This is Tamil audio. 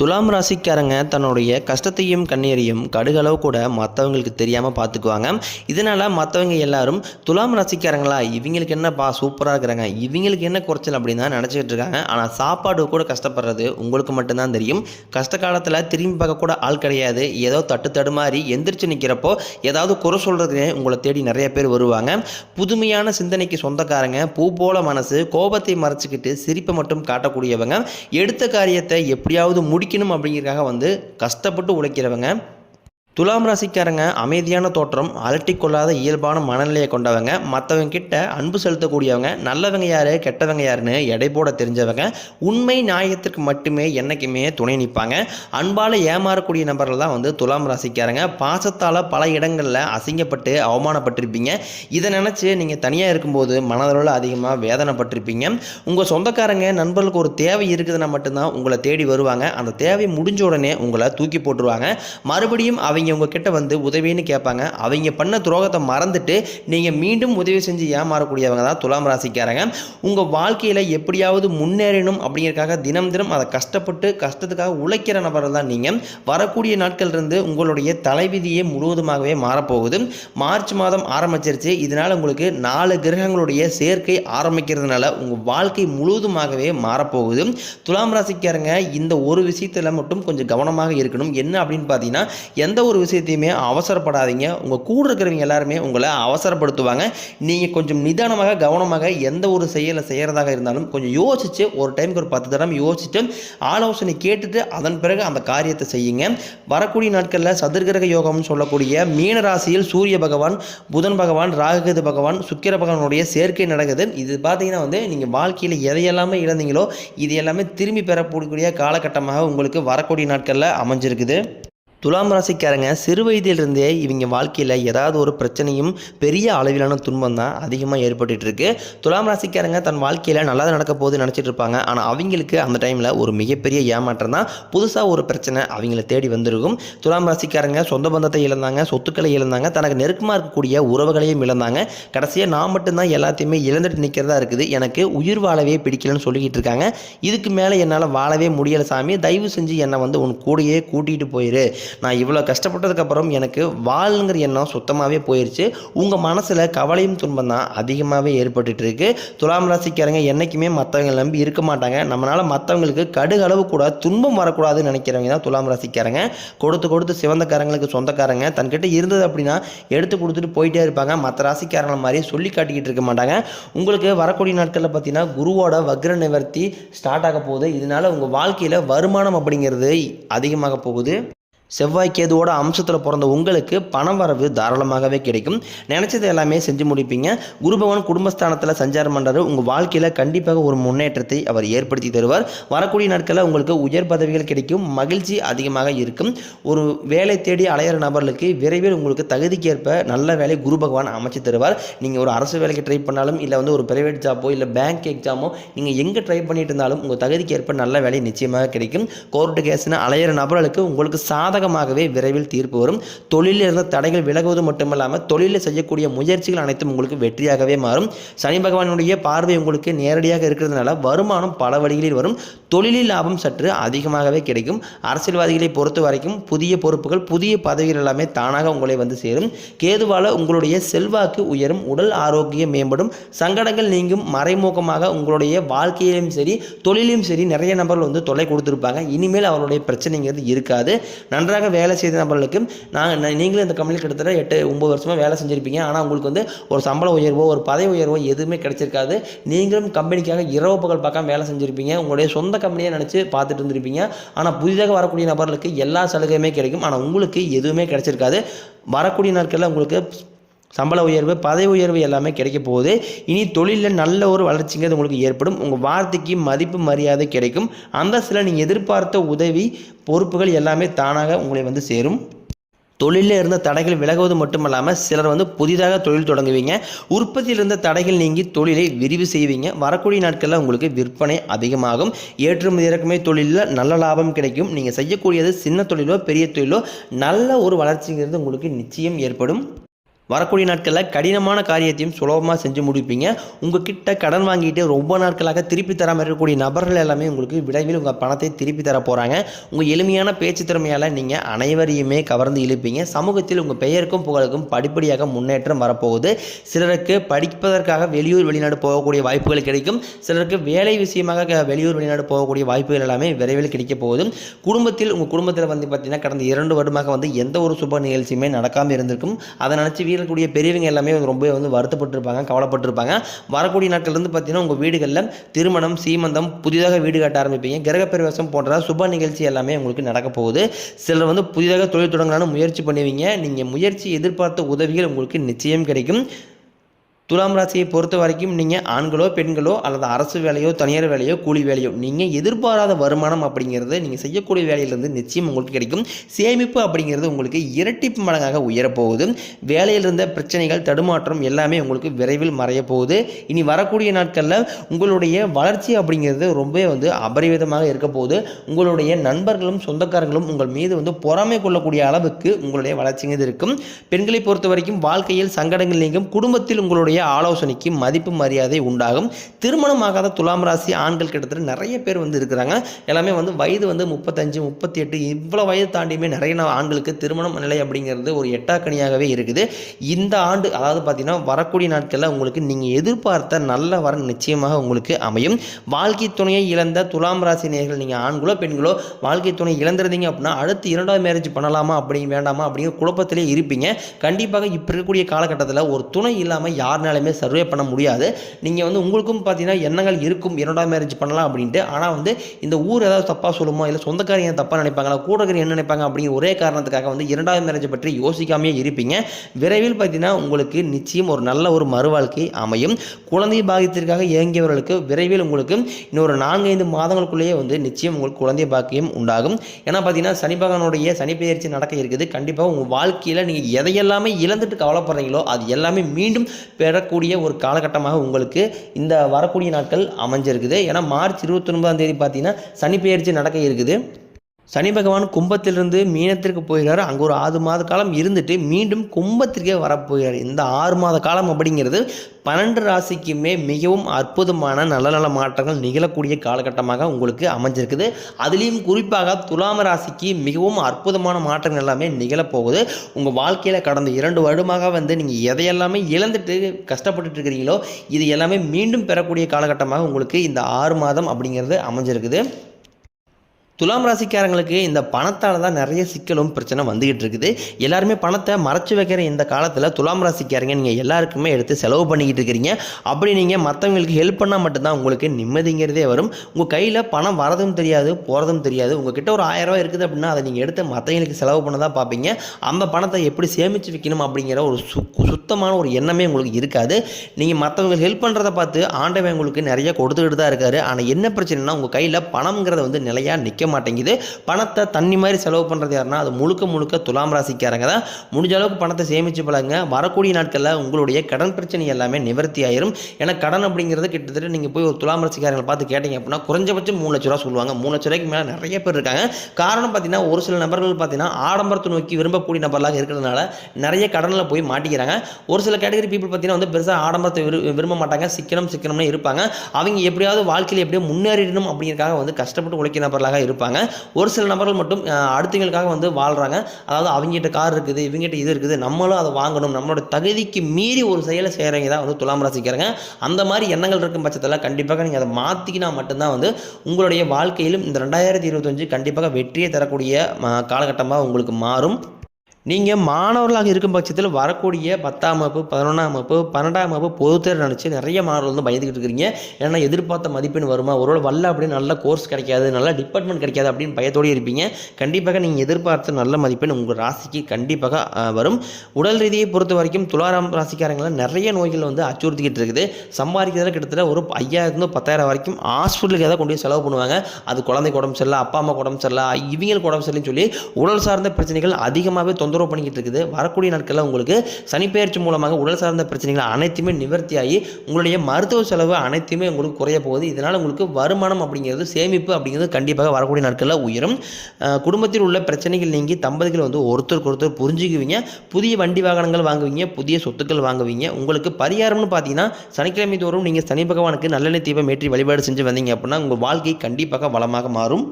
துலாம் ராசிக்காரங்க தன்னுடைய கஷ்டத்தையும் கண்ணீரையும் கடுகளவு கூட மற்றவங்களுக்கு தெரியாமல் பார்த்துக்குவாங்க இதனால் மற்றவங்க எல்லாரும் துலாம் ராசிக்காரங்களா இவங்களுக்கு என்னப்பா சூப்பராக இருக்கிறாங்க இவங்களுக்கு என்ன குறைச்சல் அப்படின்னு தான் நினச்சிக்கிட்டு இருக்காங்க. ஆனால் சாப்பாடு கூட கஷ்டப்படுறது உங்களுக்கு மட்டும்தான் தெரியும். கஷ்ட காலத்தில் திரும்பி பார்க்கக்கூட ஆள் கிடையாது. ஏதோ தட்டு தடுமாறி எந்திரிச்சு நிற்கிறப்போ ஏதாவது குறை சொல்கிறதுக்கு உங்களை தேடி நிறைய பேர் வருவாங்க. புதுமையான சிந்தனைக்கு சொந்தக்காரங்க பூ போல மனசு கோபத்தை மறைச்சிக்கிட்டு சிரிப்பை மட்டும் காட்டக்கூடியவங்க. எடுத்த காரியத்தை எப்படியாவது முடிக்கணும் அப்படிங்கிறக்காக வந்து கஷ்டப்பட்டு உழைக்கிறவங்க துலாம் ராசிக்காரங்க அமைதியான தோற்றம் அலட்டி கொள்ளாத இயல்பான மனநிலையை கொண்டவங்க. மற்றவங்க கிட்ட அன்பு செலுத்தக்கூடியவங்க நல்லவங்க யாரு கெட்டவங்க யாருன்னு எடை போட தெரிஞ்சவங்க. உண்மை நியாயத்திற்கு மட்டுமே என்னைக்குமே துணை நிற்பாங்க. அன்பால் ஏமாறக்கூடிய நபர்கள் தான் வந்து துலாம் ராசிக்காரங்க. பாசத்தால் பல இடங்களில் அசிங்கப்பட்டு அவமானப்பட்டிருப்பீங்க. இதை நினச்சி நீங்கள் தனியாக இருக்கும்போது மனதளவில் அதிகமாக வேதனைப்பட்டிருப்பீங்க. உங்கள் சொந்தக்காரங்க நண்பர்களுக்கு ஒரு தேவை இருக்குதுன்னா மட்டும்தான் உங்களை தேடி வருவாங்க. அந்த தேவை முடிஞ்ச உடனே உங்களை தூக்கி போட்டுருவாங்க. மறுபடியும் அவை அவங்க உங்ககிட்ட வந்து உதவின்னு கேட்பாங்க. அவங்க பண்ண துரோகத்தை மறந்துட்டு நீங்கள் மீண்டும் உதவி செஞ்சு ஏமாறக்கூடியவங்க தான் துலாம் ராசிக்காரங்க. உங்கள் வாழ்க்கையில் எப்படியாவது முன்னேறணும் அப்படிங்கிறக்காக தினம் தினம் அதை கஷ்டப்பட்டு கஷ்டத்துக்காக உழைக்கிற நபர் தான் நீங்கள் வரக்கூடிய நாட்கள் இருந்து உங்களுடைய தலைவிதியே முழுவதுமாகவே மாறப்போகுது. மார்ச் மாதம் ஆரம்பிச்சிருச்சு. இதனால் உங்களுக்கு நாலு கிரகங்களுடைய சேர்க்கை ஆரம்பிக்கிறதுனால உங்கள் வாழ்க்கை முழுவதுமாகவே மாறப்போகுது. துலாம் ராசிக்காரங்க இந்த ஒரு விஷயத்தில் மட்டும் கொஞ்சம் கவனமாக இருக்கணும். என்ன அப்படின்னு பார்த்தீங்கன்னா எந்த ஒரு விஷயத்தையுமே அவசரப்படாதீங்க. உங்கள் கூட இருக்கிறவங்க எல்லாருமே உங்களை அவசரப்படுத்துவாங்க. நீங்கள் கொஞ்சம் நிதானமாக கவனமாக எந்த ஒரு செயலை செய்கிறதாக இருந்தாலும் கொஞ்சம் யோசித்து ஒரு டைமுக்கு ஒரு பத்து தடவை யோசிச்சுட்டு ஆலோசனை கேட்டுட்டு அதன் பிறகு அந்த காரியத்தை செய்யுங்க. வரக்கூடிய நாட்களில் சதுர்கிரக யோகம்னு சொல்லக்கூடிய மீன ராசியில் சூரிய பகவான் புதன் பகவான் ராகுகேது பகவான் சுக்கிர பகவானுடைய சேர்க்கை நடக்குது. இது பார்த்தீங்கன்னா வந்து நீங்கள் வாழ்க்கையில் எதையெல்லாமே இழந்தீங்களோ இது எல்லாமே திரும்பி பெறக்கூடிய காலகட்டமாக உங்களுக்கு வரக்கூடிய நாட்களில் அமைஞ்சிருக்குது. துலாம் ராசிக்காரங்க சிறு வயதிலிருந்தே இவங்க வாழ்க்கையில் ஏதாவது ஒரு பிரச்சனையும் பெரிய அளவிலான துன்பம் தான் அதிகமாக ஏற்பட்டு இருக்கு. துலாம் ராசிக்காரங்க தன் வாழ்க்கையில் நல்லா நடக்க போது நினச்சிட்டு இருப்பாங்க. ஆனால் அவங்களுக்கு அந்த டைமில் ஒரு மிகப்பெரிய ஏமாற்றம் தான். புதுசாக ஒரு பிரச்சனை அவங்கள தேடி வந்திருக்கும். துலாம் ராசிக்காரங்க சொந்த பந்தத்தை இழந்தாங்க சொத்துக்களை இழந்தாங்க தனக்கு நெருக்கமாக இருக்கக்கூடிய உறவுகளையும் இழந்தாங்க. கடைசியாக நான் மட்டும்தான் எல்லாத்தையுமே இழந்துட்டு நிற்கிறதா இருக்குது. எனக்கு உயிர் வாழவே பிடிக்கலன்னு சொல்லிக்கிட்டு இருக்காங்க. இதுக்கு மேலே என்னால் வாழவே முடியலை சாமி. தயவு செஞ்சு என்னை வந்து உன் கூடயே கூட்டிகிட்டு போயிரு. நான் இவ்வளோ கஷ்டப்பட்டதுக்கப்புறம் எனக்கு வாழ்ங்கிற எண்ணம் சுத்தமாகவே போயிடுச்சு உங்கள் மனசில் கவலையும் துன்பம் தான் அதிகமாகவே ஏற்பட்டுட்டு இருக்கு துலாம் ராசிக்காரங்க என்றைக்குமே மற்றவங்களை நம்பி இருக்க மாட்டாங்க. நம்மளால் மற்றவங்களுக்கு கடுகளவு கூட துன்பம் வரக்கூடாதுன்னு நினைக்கிறவங்க தான் துலாம் ராசிக்காரங்க. கொடுத்து கொடுத்து சிவந்தக்காரங்களுக்கு சொந்தக்காரங்க. தன்கிட்ட இருந்தது அப்படின்னா எடுத்து கொடுத்துட்டு போயிட்டே இருப்பாங்க. மற்ற ராசிக்காரங்கள மாதிரி சொல்லி காட்டிக்கிட்டு இருக்க மாட்டாங்க. உங்களுக்கு வரக்கூடிய நாட்களில் பார்த்தீங்கன்னா குருவோட வக்ர நிவர்த்தி ஸ்டார்ட் ஆக போகுது. இதனால உங்கள் வாழ்க்கையில் வருமானம் அப்படிங்கிறது அதிகமாக போகுது. செவ்வாய் கேதுவோட அம்சத்தில் பிறந்த உங்களுக்கு பணம் வரவு தாராளமாகவே கிடைக்கும். நினச்சது எல்லாமே செஞ்சு முடிப்பீங்க. குரு பகவான் குடும்பஸ்தானத்தில் சஞ்சாரம் பண்ணுறாரு உங்கள் வாழ்க்கையில் கண்டிப்பாக ஒரு முன்னேற்றத்தை அவர் ஏற்படுத்தி தருவார். வரக்கூடிய நாட்களில் உங்களுக்கு உயர் பதவிகள் கிடைக்கும். மகிழ்ச்சி அதிகமாக இருக்கும். ஒரு வேலை தேடி அலையிற நபர்களுக்கு விரைவில் உங்களுக்கு தகுதிக்கேற்ப நல்ல வேலை குரு பகவான் அமைச்சு தருவார். நீங்கள் ஒரு அரசு வேலைக்கு ட்ரை பண்ணாலும் இல்லை வந்து ஒரு பிரைவேட் ஜாப்போ இல்லை பேங்க் எக்ஸாமோ நீங்கள் எங்கே ட்ரை பண்ணிட்டு இருந்தாலும் உங்கள் தகுதிக்கேற்ப நல்ல வேலை நிச்சயமாக கிடைக்கும். கோர்ட்டு கேஸ்னு அலையிற நபர்களுக்கு உங்களுக்கு சாதகமாகவே விரைவில் தீர்ப்பு வரும். தொழிலில் இருந்த தடைகள் விலகுவது மட்டுமல்லாமல் தொழிலில் செய்யக்கூடிய முயற்சிகள் அனைத்தும் உங்களுக்கு வெற்றியாகவே மாறும். சனி பகவானுடைய பார்வை உங்களுக்கு நேரடியாக இருக்கிறதுனால வருமானம் பல வழிகளில் வரும். தொழிலில் லாபம் சற்று அதிகமாகவே கிடைக்கும். அரசியல்வாதிகளை பொறுத்த வரைக்கும் புதிய பொறுப்புகள் புதிய பதவிகள் எல்லாமே தானாக உங்களை வந்து சேரும். கேதுவால உங்களுடைய செல்வாக்கு உயரும். உடல் ஆரோக்கியம் மேம்படும். சங்கடங்கள் நீங்கும். மறைமுகமாக உங்களுடைய வாழ்க்கையிலும் சரி தொழிலும் சரி நிறைய நபர்கள் வந்து தொலை கொடுத்துருப்பாங்க. இனிமேல் அவருடைய பிரச்சனைங்கிறது இருக்காது. நன்றாக வேலை செய்த நபர்களுக்கு நான் நீங்களும் இந்த கம்பெனியில் கிட்டத்தட்ட எட்டு ஒம்பது வருஷமாக வேலை செஞ்சுருப்பீங்க. ஆனால் உங்களுக்கு வந்து ஒரு சம்பள உயர்வோ ஒரு பதவி உயர்வோ எதுவுமே கிடைச்சிருக்காது. நீங்களும் கம்பெனிக்காக இரவு பகல் பார்க்காம வேலை செஞ்சுருப்பீங்க. உங்களுடைய சொந்த கம்பெனியை நினச்சி பார்த்துட்டு இருந்திருப்பீங்க. ஆனால் புதிதாக வரக்கூடிய நபர்களுக்கு எல்லா சலுகையுமே கிடைக்கும். ஆனால் உங்களுக்கு எதுவுமே கிடைச்சிருக்காது. வரக்கூடிய நாட்களில் உங்களுக்கு சம்பள உயர்வு பதவி உயர்வு எல்லாமே கிடைக்க போகுது. இனி தொழிலில் நல்ல ஒரு வளர்ச்சிங்கிறது உங்களுக்கு ஏற்படும். உங்கள் வார்த்தைக்கு மதிப்பு மரியாதை கிடைக்கும். அந்த சில நீங்கள் எதிர்பார்த்த உதவி பொறுப்புகள் எல்லாமே தானாக உங்களை வந்து சேரும். தொழிலில் இருந்த தடைகள் விலகுவது மட்டுமல்லாமல் சிலர் வந்து புதிதாக தொழில் தொடங்குவீங்க. உற்பத்தியில் இருந்த தடைகள் நீங்கி தொழிலை விரிவு செய்வீங்க. வரக்கூடிய நாட்களில் உங்களுக்கு விற்பனை அதிகமாகும். ஏற்றுமதி இறக்குமே தொழிலில் நல்ல லாபம் கிடைக்கும். நீங்கள் செய்யக்கூடியது சின்ன தொழிலோ பெரிய தொழிலோ நல்ல ஒரு வளர்ச்சிங்கிறது உங்களுக்கு நிச்சயம் ஏற்படும். வரக்கூடிய நாட்களில் கடினமான காரியத்தையும் சுலபமாக செஞ்சு முடிப்பீங்க. உங்ககிட்ட கடன் வாங்கிட்டு ரொம்ப நாட்களாக திருப்பி தராமல் இருக்கக்கூடிய நபர்கள் எல்லாமே உங்களுக்கு விரைவில் உங்கள் பணத்தை திருப்பி தர போகிறாங்க உங்கள் எளிமையான பேச்சு திறமையால் நீங்கள் அனைவரையுமே கவர்ந்து இழுப்பீங்க. சமூகத்தில் உங்கள் பெயருக்கும் புகழுக்கும் படிப்படியாக முன்னேற்றம் வரப்போகுது. சிலருக்கு படிப்பதற்காக வெளியூர் வெளிநாடு போகக்கூடிய வாய்ப்புகள் கிடைக்கும். சிலருக்கு வேலை விஷயமாக வெளியூர் வெளிநாடு போகக்கூடிய வாய்ப்புகள் எல்லாமே விரைவில் கிடைக்க போகுது. குடும்பத்தில் உங்கள் குடும்பத்தில் வந்து பார்த்தீங்கன்னா கடந்த இரண்டு வருடமாக வந்து எந்த ஒரு சுப நிகழ்ச்சியுமே நடக்காமல் இருந்திருக்கும். அதை நினச்சி இருக்கக்கூடிய பெரியவங்க எல்லாமே வந்து ரொம்ப வந்து வருத்தப்பட்டிருப்பாங்க கவலைப்பட்டிருப்பாங்க. வரக்கூடிய நாட்கள் பார்த்தீங்கன்னா உங்கள் வீடுகளில் திருமணம் சீமந்தம் புதிதாக வீடு கட்ட ஆரம்பிப்பீங்க. கிரகப்பிரவேசம் போன்ற சுப நிகழ்ச்சி எல்லாமே உங்களுக்கு நடக்க போகுது. சிலர் வந்து புதிதாக தொழில் தொடங்கலான்னு முயற்சி பண்ணுவீங்க. நீங்கள் முயற்சி எதிர்பார்த்த உதவிகள் உங்களுக்கு நிச்சயம் கிடைக்கும். துலாம் ராசியை பொறுத்த வரைக்கும் நீங்கள் ஆண்களோ பெண்களோ அல்லது அரசு வேலையோ தனியார் வேலையோ கூலி வேலையோ நீங்கள் எதிர்பாராத வருமானம் அப்படிங்கிறது நீங்கள் செய்யக்கூடிய வேலையிலிருந்து நிச்சயம் உங்களுக்கு கிடைக்கும். சேமிப்பு அப்படிங்கிறது உங்களுக்கு இரட்டிப்பு மடங்காக உயரப்போகுது. வேலையில் இருந்த பிரச்சனைகள் தடுமாற்றம் எல்லாமே உங்களுக்கு விரைவில் மறைய போகுது இனி வரக்கூடிய நாட்களில் உங்களுடைய வளர்ச்சி அப்படிங்கிறது ரொம்பவே வந்து அபரிவிதமாக இருக்க போகுது உங்களுடைய நண்பர்களும் சொந்தக்காரங்களும் உங்கள் மீது வந்து பொறாமை கொள்ளக்கூடிய அளவுக்கு உங்களுடைய வளர்ச்சிங்கிறது இருக்கும் பெண்களை பொறுத்த வரைக்கும் வாழ்க்கையில் சங்கடங்கள் நீங்கும். குடும்பத்தில் உங்களுடைய ஆலோசனைக்கு மதிப்பு மரியாதை உண்டாகும். திருமணமாகாத துலாம் ராசி ஆண்கள் கிட்டத்தட்ட நிறைய பேர் வந்து இருக்கிறாங்க. எல்லாமே வந்து வயது வந்து முப்பத்தஞ்சு முப்பத்தி எட்டு இவ்வளோ வயது தாண்டியுமே நிறைய ஆண்களுக்கு திருமணம் நிலை அப்படிங்கிறது ஒரு எட்டாக்கணியாகவே இருக்குது. இந்த ஆண்டு அதாவது பார்த்தீங்கன்னா வரக்கூடிய நாட்களில் உங்களுக்கு நீங்கள் எதிர்பார்த்த நல்ல வரன் நிச்சயமாக உங்களுக்கு அமையும். வாழ்க்கை துணையை இழந்த துலாம் ராசி நேர்கள் நீங்கள் ஆண்களோ பெண்களோ வாழ்க்கை துணை இழந்துருந்தீங்க அப்படின்னா அடுத்து இரண்டாவது மேரேஜ் பண்ணலாமா அப்படி வேண்டாமா அப்படிங்கிற குழப்பத்திலே இருப்பீங்க. கண்டிப்பாக இப்போ இருக்கக்கூடிய காலகட்டத்தில் ஒரு துணை இல்லாமல் யார் யாருனாலுமே சர்வே பண்ண முடியாது. நீங்கள் வந்து உங்களுக்கும் பார்த்தீங்கன்னா எண்ணங்கள் இருக்கும். இரண்டாவது மேரேஜ் பண்ணலாம் அப்படின்ட்டு. ஆனால் வந்து இந்த ஊர் ஏதாவது தப்பாக சொல்லுமோ? இல்லை சொந்தக்காரங்க தப்பாக நினைப்பாங்களா? கூட இருக்கிற என்ன நினைப்பாங்க? அப்படிங்கிற ஒரே காரணத்துக்காக வந்து இரண்டாவது மேரேஜ் பற்றி யோசிக்காமே இருப்பீங்க. விரைவில் பார்த்தீங்கன்னா உங்களுக்கு நிச்சயம் ஒரு நல்ல ஒரு மறுவாழ்க்கை அமையும். குழந்தை பாக்கியத்திற்காக இயங்கியவர்களுக்கு விரைவில் உங்களுக்கு இன்னொரு நான்கைந்து மாதங்களுக்குள்ளேயே வந்து நிச்சயம் உங்களுக்கு குழந்தை பாக்கியம் உண்டாகும். ஏன்னா பார்த்தீங்கன்னா சனி பகவானுடைய சனி நடக்க இருக்குது. கண்டிப்பாக உங்கள் வாழ்க்கையில் நீங்கள் எதையெல்லாமே இழந்துட்டு கவலைப்படுறீங்களோ அது எல்லாமே மீண்டும் பெறக்கூடிய ஒரு காலகட்டமாக உங்களுக்கு இந்த வரக்கூடிய நாட்கள் அமைஞ்சிருக்குது. ஏன்னா மார்ச் இருபத்தொன்பதாம் தேதி பார்த்தீங்கன்னா சனி பெயர்ச்சி நடக்க இருக்குது. சனி பகவான் கும்பத்திலிருந்து மீனத்திற்கு போகிறார். அங்கே ஒரு ஆறு மாத காலம் இருந்துட்டு மீண்டும் கும்பத்திற்கே வரப்போகிறார். இந்த ஆறு மாத காலம் அப்படிங்கிறது பன்னெண்டு ராசிக்குமே மிகவும் அற்புதமான நல்ல நல்ல மாற்றங்கள் நிகழக்கூடிய காலகட்டமாக உங்களுக்கு அமைஞ்சிருக்குது. அதுலேயும் குறிப்பாக துலாம ராசிக்கு மிகவும் அற்புதமான மாற்றங்கள் எல்லாமே நிகழப்போகுது. உங்கள் வாழ்க்கையில் கடந்த இரண்டு வருடமாக வந்து நீங்கள் எதையெல்லாமே இழந்துட்டு கஷ்டப்பட்டுட்டு இருக்கிறீங்களோ இது எல்லாமே மீண்டும் பெறக்கூடிய காலகட்டமாக உங்களுக்கு இந்த ஆறு மாதம் அப்படிங்கிறது அமைஞ்சிருக்குது. துலாம் ராசிக்காரங்களுக்கு இந்த பணத்தால் தான் நிறைய சிக்கலும் பிரச்சனை வந்துகிட்டு இருக்குது. எல்லாருமே பணத்தை மறைச்சு வைக்கிற இந்த காலத்தில் துலாம் ராசிக்காரங்க நீங்கள் எல்லாருக்குமே எடுத்து செலவு பண்ணிக்கிட்டு இருக்கிறீங்க. அப்படி நீங்கள் மற்றவங்களுக்கு ஹெல்ப் பண்ணால் மட்டும்தான் உங்களுக்கு நிம்மதிங்கிறதே வரும். உங்கள் கையில் பணம் வரதும் தெரியாது போகிறதும் தெரியாது. உங்ககிட்ட ஒரு ஆயிரம் ரூபாய் இருக்குது அப்படின்னா அதை நீங்கள் எடுத்து மற்றவங்களுக்கு செலவு பண்ண தான் பார்ப்பீங்க. அந்த பணத்தை எப்படி சேமித்து வைக்கணும் அப்படிங்கிற ஒரு சு சுத்தமான ஒரு எண்ணமே உங்களுக்கு இருக்காது. நீங்கள் மற்றவங்களுக்கு ஹெல்ப் பண்ணுறத பார்த்து ஆண்டவன் உங்களுக்கு நிறைய கொடுத்துக்கிட்டு தான் இருக்காரு. ஆனால் என்ன பிரச்சனைனா உங்கள் கையில் பணம்ங்கிறத வந்து நிலையாக நிற்க மாட்டேங்குது. பணத்தை தண்ணி மாதிரி செலவு பண்ணுறது யாருன்னா அது முழுக்க முழுக்க துலாம் ராசிக்காரங்க தான். முடிஞ்ச அளவுக்கு பணத்தை சேமித்து பழங்க வரக்கூடிய நாட்களில் உங்களுடைய கடன் பிரச்சனை எல்லாமே நிவர்த்தி ஆயிரும். ஏன்னா கடன் அப்படிங்கிறது கிட்டத்தட்ட நீங்கள் போய் ஒரு துலாம் ராசிக்காரங்களை பார்த்து கேட்டீங்க அப்படின்னா குறைஞ்சபட்சம் மூணு லட்ச ரூபா சொல்லுவாங்க. மூணு லட்ச ரூபாய்க்கு மேலே நிறைய பேர் இருக்காங்க. காரணம் பார்த்தீங்கன்னா ஒரு சில நபர்கள் பார்த்தீங்கன்னா ஆடம்பரத்தை நோக்கி விரும்பக்கூடிய நபர்களாக இருக்கிறதுனால நிறைய கடனில் போய் மாட்டிக்கிறாங்க. ஒரு சில கேட்டகரி பீப்புள் பார்த்தீங்கன்னா வந்து பெருசாக ஆடம்பரத்தை விரு விரும்ப மாட்டாங்க. சிக்கனம் சிக்கனம்னு இருப்பாங்க. அவங்க எப்படியாவது வாழ்க்கையில் எப்படியோ முன்னேறிடணும் அப்படிங்கிறக்காக வந்து கஷ்டப்பட்டு உழைக்கிற நபர்களாக இருப்பாங்க. ஒரு சில நபர்கள் மட்டும் அடுத்தவங்களுக்காக வந்து வாழ்கிறாங்க அதாவது அவங்ககிட்ட கார் இருக்குது இவங்ககிட்ட இது இருக்குது நம்மளும் அதை வாங்கணும். நம்மளோட தகுதிக்கு மீறி ஒரு செயலை செய்கிறவங்க தான் வந்து துலாம் ராசிக்காரங்க. அந்த மாதிரி எண்ணங்கள் இருக்கும் பட்சத்தில் கண்டிப்பாக நீங்கள் அதை மாற்றிக்கினா மட்டும்தான் வந்து உங்களுடைய வாழ்க்கையிலும் இந்த ரெண்டாயிரத்தி இருபத்தஞ்சு கண்டிப்பாக வெற்றியை தரக்கூடிய காலகட்டமாக உங்களுக்கு மாறும். நீங்கள் மாணவர்களாக இருக்கும் பட்சத்தில் வரக்கூடிய பத்தாம் வகுப்பு பதினொன்றாம் வகுப்பு பன்னெண்டாம் வகுப்பு பொதுத்தேர் நினச்சி நிறைய மாணவர்கள் வந்து பயந்துக்கிட்டு இருக்கிறீங்க. ஏன்னா எதிர்பார்த்த மதிப்பெண் வருமா? ஒருவேளை வரல அப்படின்னு நல்ல கோர்ஸ் கிடைக்காது நல்ல டிபார்ட்மெண்ட் கிடைக்காது அப்படின்னு பயத்தோடு இருப்பீங்க. கண்டிப்பாக நீங்கள் எதிர்பார்த்த நல்ல மதிப்பெண் உங்கள் ராசிக்கு கண்டிப்பாக வரும். உடல் ரீதியை பொறுத்த வரைக்கும் துளாராம் ராசிக்காரங்களை நிறைய நோய்கள் வந்து அச்சுறுத்திக்கிட்டு இருக்குது. சம்பாதிக்கிறதுல கிட்டத்தட்ட ஒரு ஐயாயிரத்துலேருந்து பத்தாயிரம் வரைக்கும் ஹாஸ்பிட்டலுக்கு ஏதாவது கொண்டு போய் செலவு பண்ணுவாங்க. அது குழந்தைக்கு உடம்பு சரியில்லை அப்பா அம்மா உடம்பு சரியில்லை இவங்களுக்கு உடம்பு சரியில்லைன்னு சொல்லி உடல் சார்ந்த பிரச்சனைகள் அதிகமாகவே தொந்த தொந்தரவு பண்ணிக்கிட்டு இருக்குது. வரக்கூடிய நாட்களில் உங்களுக்கு சனிப்பெயர்ச்சி மூலமாக உடல் சார்ந்த பிரச்சனைகள் அனைத்துமே நிவர்த்தியாகி உங்களுடைய மருத்துவ செலவு அனைத்துமே உங்களுக்கு குறைய போகுது. இதனால் உங்களுக்கு வருமானம் அப்படிங்கிறது சேமிப்பு அப்படிங்கிறது கண்டிப்பாக வரக்கூடிய நாட்களில் உயரும். குடும்பத்தில் உள்ள பிரச்சனைகள் நீங்கி தம்பதிகள் வந்து ஒருத்தருக்கு ஒருத்தர் புரிஞ்சுக்குவீங்க. புதிய வண்டி வாகனங்கள் வாங்குவீங்க புதிய சொத்துக்கள் வாங்குவீங்க. உங்களுக்கு பரிகாரம்னு பார்த்தீங்கன்னா சனிக்கிழமை தோறும் நீங்கள் சனி பகவானுக்கு நல்லெண்ணெய் தீபம் ஏற்றி வழிபாடு செஞ்சு வந்தீங்க அப்படின்னா உங்கள் வாழ்க்கை கண்டிப்பாக வளமாக மாறும்.